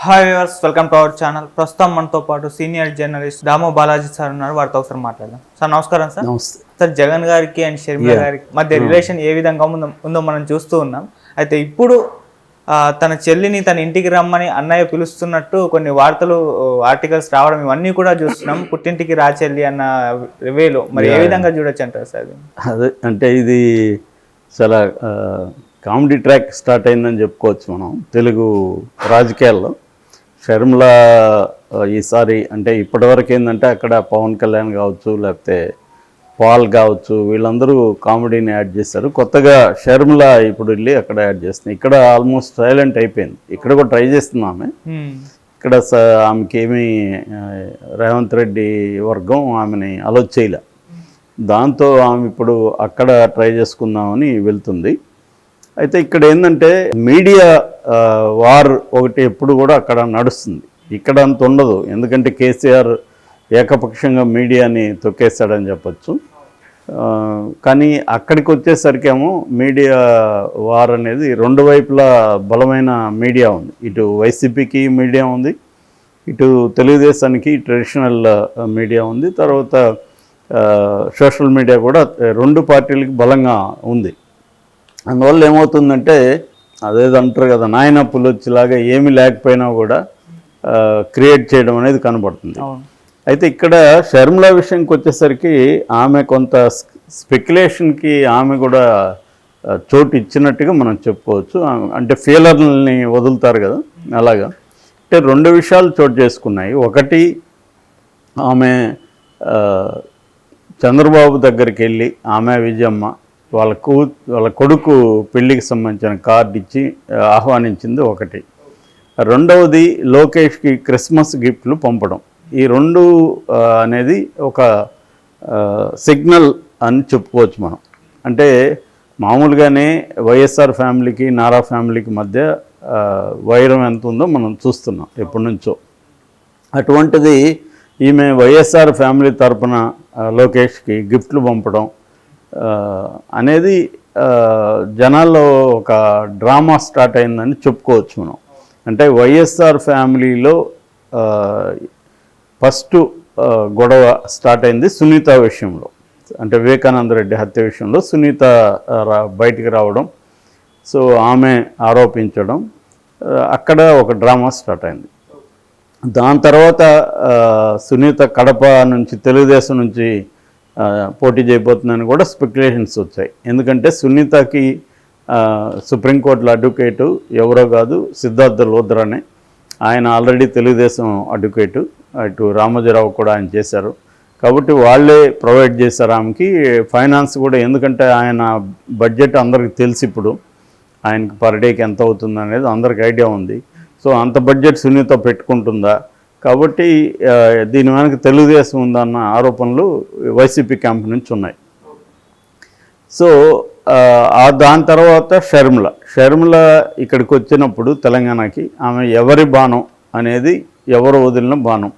Hi viewers welcome to our channel ప్రస్తుతం మనతో పాటు senior journalist Damo Balaji sir ఉన్నారు. వారితో ఒకసారి మాట్లాడదాం. సార్ నమస్కారం సార్ సార్ జగన్ గారికి అండ్ షర్మిల. గారికి మధ్య రిలేషన్ ఏ విధంగా ఉందో మనం చూస్తూ ఉన్నాం. అయితే ఇప్పుడు తన చెల్లిని తన ఇంటికి రమ్మని అన్నయ్య పిలుస్తున్నట్టు కొన్ని వార్తలు ఆర్టికల్స్ రావడం ఇవన్నీ కూడా చూస్తున్నాం. పుట్టింటికి రా చెల్లి అన్న వేలో. మరి ఏ విధంగా చూడొచ్చు అంటారు సార్? అదే? అంటే ఇది చాలా కామెడీ ట్రాక్ స్టార్ట్ అయిందని చెప్పుకోవచ్చు మనం. తెలుగు రాజకీయాల్లో. షర్మిల ఈసారి అంటే ఇప్పటివరకు ఏంటంటే అక్కడ పవన్ కళ్యాణ్ కావచ్చు లేకపోతే పాల్ కావచ్చు వీళ్ళందరూ కామెడీని యాడ్ చేశారు. కొత్తగా షర్మిల ఇప్పుడు వెళ్ళి అక్కడ యాడ్ చేస్తుంది. ఇక్కడ ఆల్మోస్ట్ సైలెంట్ అయిపోయింది. ఇక్కడ కూడా ట్రై చేస్తుంది ఆమె. ఇక్కడ స ఆమెకి ఏమీ ఆ, రేవంత్ రెడ్డి వర్గం ఆమెని అలో చేయలే. దాంతో ఆమె ఇప్పుడు అక్కడ ట్రై చేసుకుందామని వెళ్తుంది. అయితే ఇక్కడ ఏంటంటే మీడియా వార్ ఒకటి ఎప్పుడు కూడా అక్కడ నడుస్తుంది. ఇక్కడ అంత ఉండదు. ఎందుకంటే కేసీఆర్ ఏకపక్షంగా మీడియాని తొక్కేస్తాడని చెప్పొచ్చు. కానీ అక్కడికి వచ్చేసరికేమో మీడియా వార్ అనేది రెండు వైపులా బలమైన మీడియా ఉంది. ఇటు వైసీపీకి మీడియా ఉంది ఇటు తెలుగుదేశానికి ట్రెడిషనల్ మీడియా ఉంది. తర్వాత సోషల్ మీడియా కూడా రెండు పార్టీలకి బలంగా ఉంది. అందువల్ల ఏమవుతుందంటే అదేదో అంటారు కదా నాయన పుల్లొచ్చిలాగా ఏమీ లేకపోయినా కూడా క్రియేట్ చేయడం అనేది కనబడుతుంది. అయితే ఇక్కడ షర్మిల విషయంకి వచ్చేసరికి ఆమె కొంత స్పెక్యులేషన్కి ఆమె కూడా చోటు ఇచ్చినట్టుగా మనం చెప్పుకోవచ్చు. అంటే ఫీలర్ని వదులుతారు కదా అలాగా. అంటే రెండు విషయాలు చోటు చేసుకున్నాయి. ఒకటి ఆమె చంద్రబాబు దగ్గరికి వెళ్ళి ఆమె విజయమ్మ వాళ్ళ కూ వాళ్ళ కొడుకు పెళ్ళికి సంబంధించిన కార్డు ఇచ్చి ఆహ్వానించింది ఒకటి. రెండవది లోకేష్కి క్రిస్మస్ గిఫ్ట్లు పంపడం. ఈ రెండు అనేది ఒక సిగ్నల్ అని చెప్పుకోవచ్చు మనం. అంటే మామూలుగానే వైఎస్ఆర్ ఫ్యామిలీకి నారా ఫ్యామిలీకి మధ్య వైరం ఎంత ఉందో మనం చూస్తున్నాం ఎప్పటి నుంచో. అటువంటిది ఈమె వైఎస్ఆర్ ఫ్యామిలీ తరపున లోకేష్కి గిఫ్ట్లు పంపడం అనేది జనాల్లో ఒక డ్రామా స్టార్ట్ అయిందని చెప్పుకోవచ్చు మనం. అంటే వైఎస్ఆర్ ఫ్యామిలీలో ఫస్ట్ గొడవ స్టార్ట్ అయింది సునీత విషయంలో. అంటే వివేకానంద రెడ్డి హత్య విషయంలో సునీత రా- బయటికి రావడం. సో ఆమె ఆరోపించడం. అక్కడ ఒక డ్రామా స్టార్ట్ అయింది. దాని తర్వాత సునీత కడప నుంచి తెలుగుదేశం నుంచి పోటీ చేయబోతుందని కూడా స్పెక్యులేషన్స్ వచ్చాయి. ఎందుకంటే సునీతకి సుప్రీంకోర్టులో అడ్వకేటు ఎవరో కాదు సిద్ధార్థ లోద్రానే ఆయన ఆల్రెడీ తెలుగుదేశం అడ్వకేటు అటు రామోజీరావు కూడా ఆయన చేశారు. కాబట్టి వాళ్ళే ప్రొవైడ్ చేశారు ఆమెకి. ఫైనాన్స్ కూడా ఎందుకంటే ఆయన బడ్జెట్ అందరికి తెలిసి ఇప్పుడు. ఆయనకి పర్ డేకి ఎంత అవుతుంది అనేది అందరికి ఐడియా ఉంది. సో అంత బడ్జెట్ సునీత పెట్టుకుంటుందా? కాబట్టి దీని వెనక తెలుగుదేశం ఉందన్న ఆరోపణలు వైసీపీ క్యాంప్ నుంచి ఉన్నాయి. సో ఆ, దాని తర్వాత షర్మిల. షర్మిల ఇక్కడికి వచ్చినప్పుడు తెలంగాణకి ఆమె ఎవరి బాణం అనేది ఎవరు వదిలిన బాణం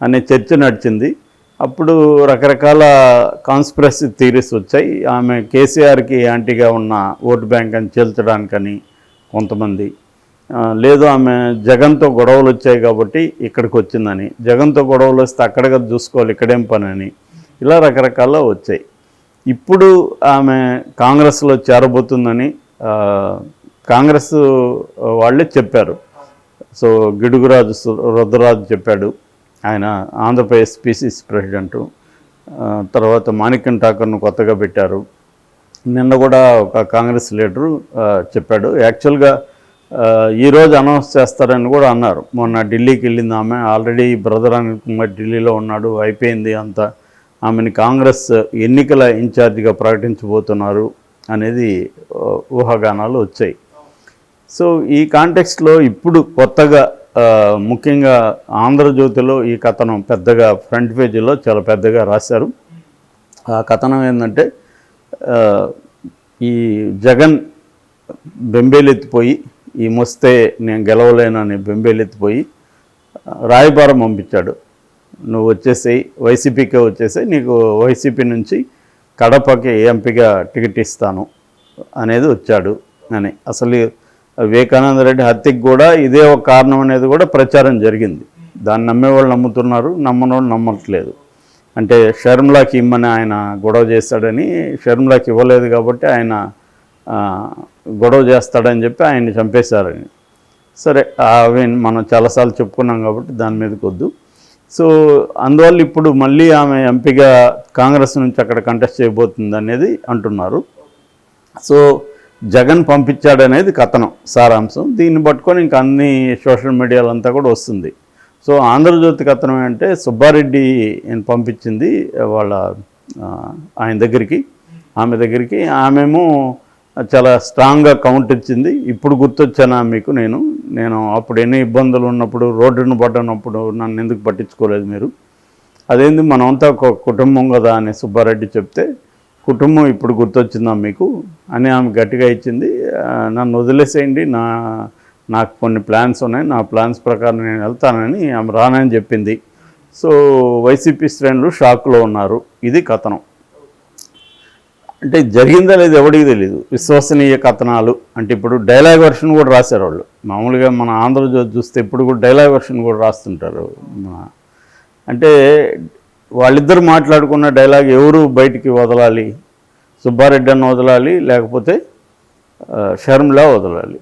అనే చర్చ నడిచింది. అప్పుడు రకరకాల కాన్స్పిరసీ థీరీస్ వచ్చాయి. ఆమె కేసీఆర్కి యాంటీగా ఉన్న ఓటు బ్యాంక్ అని చేల్చడానికని కొంతమంది లేదు ఆమె జగన్తో గొడవలు వచ్చాయి కాబట్టి ఇక్కడికి వచ్చిందని. జగన్తో గొడవలు వస్తే అక్కడగా చూసుకోవాలి ఇక్కడేం పని అని ఇలా రకరకాల వచ్చాయి. ఇప్పుడు ఆమె కాంగ్రెస్లో చేరబోతుందని కాంగ్రెస్ వాళ్ళే చెప్పారు. సో గిడుగురాజు రుద్రరాజు చెప్పాడు. ఆయన ఆంధ్రప్రదేశ్ పిసిసి ప్రెసిడెంటు. తర్వాత మాణిక్యం ఠాకర్ను కొత్తగా పెట్టారు. నిన్న కూడా ఒక కాంగ్రెస్ లీడరు చెప్పాడు. యాక్చువల్గా ఈరోజు అనౌన్స్ చేస్తారని కూడా అన్నారు. మొన్న ఢిల్లీకి వెళ్ళింది ఆమె. ఆల్రెడీ బ్రదర్ అనిల్ కుమార్ ఢిల్లీలో ఉన్నాడు. అయిపోయింది అంతా. ఆమెని కాంగ్రెస్ ఎన్నికల ఇన్ఛార్జిగా ప్రకటించబోతున్నారు అనేది ఊహాగానాలు వచ్చాయి. సో ఈ కాంటెక్స్ట్లో ఇప్పుడు కొత్తగా ముఖ్యంగా ఆంధ్రజ్యోతిలో ఈ కథనం పెద్దగా ఫ్రంట్ పేజీలో చాలా పెద్దగా రాశారు. ఆ కథనం ఏంటంటే ఈ జగన్ బెంబేలెత్తిపోయి ఈ మొస్తే నేను గెలవలేనని బెంబేలెత్తిపోయి రాయబారం పంపించాడు. నువ్వు వచ్చేసేయి వైసీపీకే వచ్చేసేయి నీకు వైసీపీ నుంచి కడపకి ఎంపీగా టికెట్ ఇస్తాను అనేది వచ్చాడు అని. అసలు వివేకానంద రెడ్డి హత్యకి కూడా ఇదే ఒక కారణం అనేది కూడా ప్రచారం జరిగింది. దాన్ని నమ్మేవాళ్ళు నమ్ముతున్నారు నమ్మనోళ్ళు నమ్మట్లేదు. అంటే షర్మిలాకి ఇమ్మని ఆయన గొడవ చేస్తాడని షర్మిలాకి ఇవ్వలేదు కాబట్టి ఆయన గొడవ చేస్తాడని చెప్పి ఆయన్ని చంపేశారని. సరే అవి మనం చాలాసార్లు చెప్పుకున్నాం కాబట్టి దాని మీదకి వద్దు. సో అందువల్ల ఇప్పుడు మళ్ళీ ఆమె ఎంపీగా కాంగ్రెస్ నుంచి అక్కడ కంటెస్ట్ చేయబోతుంది అనేది అంటున్నారు. సో జగన్ పంపించాడనేది కథనం సారాంశం. దీన్ని పట్టుకొని ఇంకా అన్ని సోషల్ మీడియాలో అంతా కూడా వస్తుంది. సో ఆంధ్రజ్యోతి కథనం ఏంటంటే సుబ్బారెడ్డి పంపించింది వాళ్ళ ఆయన దగ్గరికి ఆమె దగ్గరికి. ఆమెమో చాలా స్ట్రాంగ్గా కౌంట్ ఇచ్చింది. ఇప్పుడు గుర్తొచ్చానా మీకు నేను? నేను అప్పుడు ఎన్ని ఇబ్బందులు ఉన్నప్పుడు రోడ్డును పడ్డనప్పుడు నన్ను ఎందుకు పట్టించుకోలేదు మీరు? అదేంది మనమంతా ఒక కుటుంబం కదా అని సుబ్బారెడ్డి చెప్తే కుటుంబం ఇప్పుడు గుర్తొచ్చిందా మీకు? అని ఆమె గట్టిగా ఇచ్చింది. నన్ను వదిలేసేయండి. నా నాకు కొన్ని ప్లాన్స్ ఉన్నాయి. నా ప్లాన్స్ ప్రకారం నేను వెళ్తానని ఆమె రానని చెప్పింది. సో వైసీపీ శ్రేణులు షాక్లో ఉన్నారు. ఇది కథనం. అంటే జరిగిందా లేదు ఎవడికి తెలియదు విశ్వసనీయ కథనాలు అంటే ఇప్పుడు డైలాగ్ వర్షన్ కూడా రాశారు వాళ్ళు. మామూలుగా మన ఆంధ్రజ్యోతి చూస్తే ఇప్పుడు కూడా డైలాగ్ వర్షన్ కూడా రాస్తుంటారు అంటే వాళ్ళిద్దరు మాట్లాడుకున్న డైలాగ్ ఎవరు బయటికి వదలాలి సుబ్బారెడ్డి అన్న వదలాలి లేకపోతే షర్మిల వదలాలి.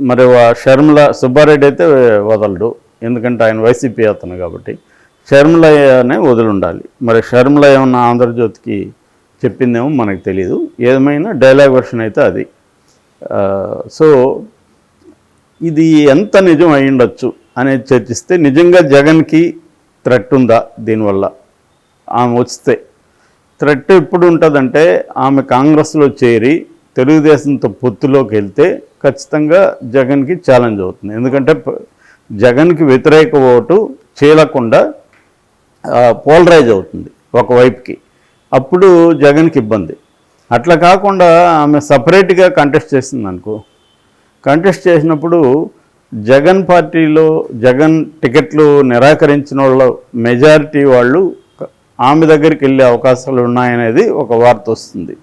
మరి వా- షర్మిల సుబ్బారెడ్డి అయితే వదలడు. ఎందుకంటే ఆయన వైసీపీ అతను కాబట్టి. షర్మిలనే వదిలి ఉండాలి. మరి షర్మిల ఏమన్నా ఆంధ్రజ్యోతికి చెప్పిందేమో మనకు తెలియదు ఏమైనా డైలాగ్ వర్షన్ అయితే అది. సో ఇది ఎంత నిజం అయ్యుండొచ్చు అనేది చర్చిస్తే నిజంగా జగన్కి థ్రెట్ ఉందా దీనివల్ల? ఆమె వస్తే. థ్రెట్ ఎప్పుడు ఉంటుందంటే ఆమె కాంగ్రెస్లో చేరి తెలుగుదేశంతో పొత్తులోకి వెళ్తే ఖచ్చితంగా జగన్కి ఛాలెంజ్ అవుతుంది. ఎందుకంటే జగన్కి వ్యతిరేక ఓటు చేయకుండా పోలరైజ్ అవుతుంది ఒకవైపుకి అప్పుడు జగన్కి ఇబ్బంది. అట్లా కాకుండా ఆమె సపరేట్గా కంటెస్ట్ చేసింది అనుకో. కంటెస్ట్ చేసినప్పుడు జగన్ పార్టీలో జగన్ టికెట్లు నిరాకరించిన వాళ్ళ మెజారిటీ వాళ్ళు ఆమె దగ్గరికి వెళ్ళే అవకాశాలు ఉన్నాయనేది ఒక వార్త వస్తుంది.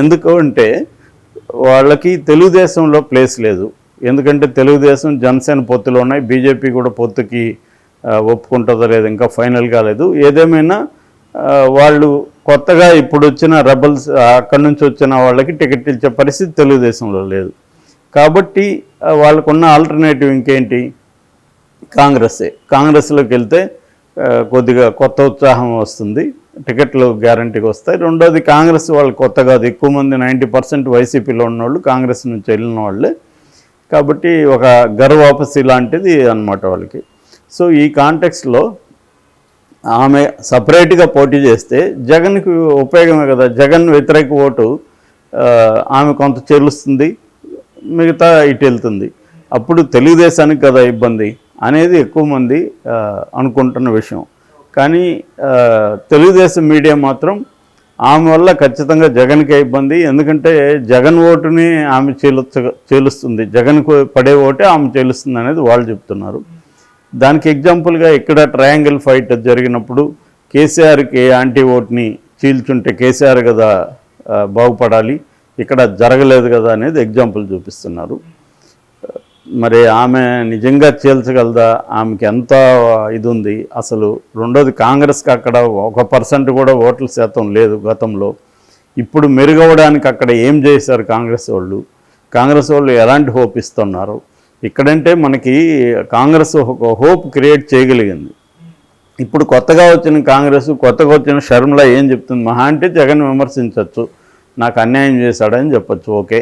ఎందుకు అంటే వాళ్ళకి తెలుగుదేశంలో ప్లేస్ లేదు. ఎందుకంటే తెలుగుదేశం జనసేన పొత్తులో ఉన్నాయి. బీజేపీ కూడా పొత్తుకి ఒప్పుకుంటుందో లేదు ఇంకా ఫైనల్ కాలేదు. ఏదేమైనా వాళ్ళు కొత్తగా ఇప్పుడు వచ్చిన రెబల్స్ అక్కడి నుంచి వచ్చిన వాళ్ళకి టికెట్ ఇచ్చే పరిస్థితి తెలుగుదేశంలో లేదు. కాబట్టి వాళ్ళకున్న ఆల్టర్నేటివ్ ఇంకేంటి? కాంగ్రెస్సే. కాంగ్రెస్లోకి వెళ్తే కొద్దిగా కొత్త ఉత్సాహం వస్తుంది. టికెట్లు గ్యారంటీగా వస్తాయి. రెండోది కాంగ్రెస్ వాళ్ళు కొత్త కాదు ఎక్కువ మంది నైంటీ పర్సెంట్ వైసీపీలో ఉన్నవాళ్ళు కాంగ్రెస్ నుంచి వెళ్ళిన వాళ్ళే. కాబట్టి ఒక గర్వాపసి లాంటిది అన్నమాట వాళ్ళకి. సో ఈ కాంటెక్స్లో ఆమె సపరేట్గా పోటీ చేస్తే జగన్కి ఉపయోగమే కదా. జగన్ వ్యతిరేక ఓటు ఆమె కొంత చెల్లుస్తుంది మిగతా ఇటు వెళ్తుంది. అప్పుడు తెలుగుదేశానికి కదా ఇబ్బంది అనేది ఎక్కువ మంది అనుకుంటున్న విషయం. కానీ తెలుగుదేశం మీడియా మాత్రం ఆమె వల్ల ఖచ్చితంగా జగన్కే ఇబ్బంది. ఎందుకంటే జగన్ ఓటుని ఆమె చేలు చేలుస్తుంది జగన్కు పడే ఓటే ఆమె చేలుస్తుంది అనేది వాళ్ళు చెప్తున్నారు. దానికి ఎగ్జాంపుల్గా ఇక్కడ ట్రయాంగిల్ ఫైట్ జరిగినప్పుడు కేసీఆర్కి యాంటీ ఓట్ని చీల్చుంటే కేసీఆర్ కదా బాగుపడాలి ఇక్కడ జరగలేదు కదా అనేది ఎగ్జాంపుల్ చూపిస్తున్నారు. మరి ఆమె నిజంగా చీల్చగలదా ఆమెకి ఎంత ఇది ఉంది అసలు రెండోది కాంగ్రెస్కి అక్కడ ఒక పర్సెంట్ కూడా ఓట్ల శాతం లేదు గతంలో. ఇప్పుడు మెరుగవడానికి అక్కడ ఏం చేశారు కాంగ్రెస్ వాళ్ళు? కాంగ్రెస్ వాళ్ళు ఎలాంటి హోప్ ఇస్తున్నారు? ఇక్కడంటే మనకి కాంగ్రెస్ ఒక హోప్ క్రియేట్ చేయగలిగింది. ఇప్పుడు కొత్తగా వచ్చిన కాంగ్రెస్ కొత్తగా వచ్చిన షర్మిల ఏం చెప్తుంది? మహా అంటే జగన్ విమర్శించవచ్చు నాకు అన్యాయం చేశాడని చెప్పొచ్చు ఓకే.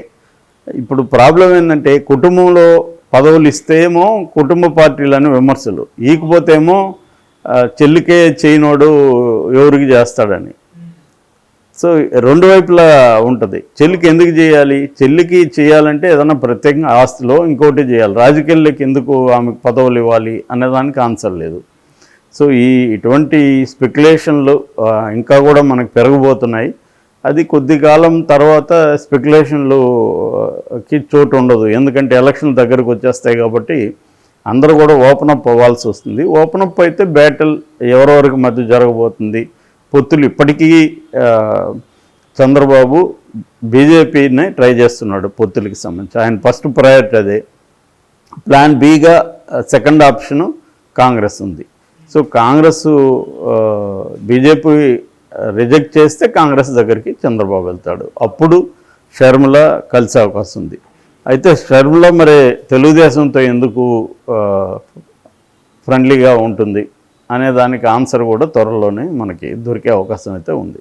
ఇప్పుడు ప్రాబ్లం ఏంటంటే కుటుంబంలో పదవులు ఇస్తేమో కుటుంబ పార్టీలని విమర్శలు ఈకపోతేమో చెల్లికే చేయనోడు ఎవరికి చేస్తాడని. సో రెండు వైపులా ఉంటుంది. చెల్లికి ఎందుకు చేయాలి? చెల్లికి చేయాలంటే ఏదైనా ప్రత్యేకంగా ఆస్తిలో ఇంకోటి చేయాలి. రాజకీయాలకి ఎందుకు ఆమెకు పదవులు ఇవ్వాలి అనేదానికి ఆన్సర్ లేదు. సో ఈ ఇటువంటి స్పెక్యులేషన్లు ఇంకా కూడా మనకు పెరగబోతున్నాయి. అది కొద్ది కాలం తర్వాత స్పెక్యులేషన్లుకి చోటు ఉండదు. ఎందుకంటే ఎలక్షన్ దగ్గరకు వచ్చేస్తాయి కాబట్టి అందరూ కూడా ఓపెన్ అప్ అవ్వాల్సి వస్తుంది. ఓపెన్ అప్ అయితే బ్యాటిల్ ఎవరెవరికి మధ్య జరగబోతుంది. పొత్తులు ఇప్పటికీ చంద్రబాబు బీజేపీని ట్రై చేస్తున్నాడు పొత్తులకి సంబంధించి. ఆయన ఫస్ట్ ప్రయారిటీ అదే. ప్లాన్ బిగా సెకండ్ ఆప్షను కాంగ్రెస్ ఉంది. సో కాంగ్రెస్ బీజేపీ రిజెక్ట్ చేస్తే కాంగ్రెస్ దగ్గరికి చంద్రబాబు వెళ్తాడు. అప్పుడు షర్మిల కలిసే అవకాశం ఉంది. అయితే షర్మిల మరి తెలుగుదేశంతో ఎందుకు ఫ్రెండ్లీగా ఉంటుంది? అనే దానికి ఆన్సర్ కూడా త్వరలోనే మనకి దొరికే అవకాశం అయితే ఉంది.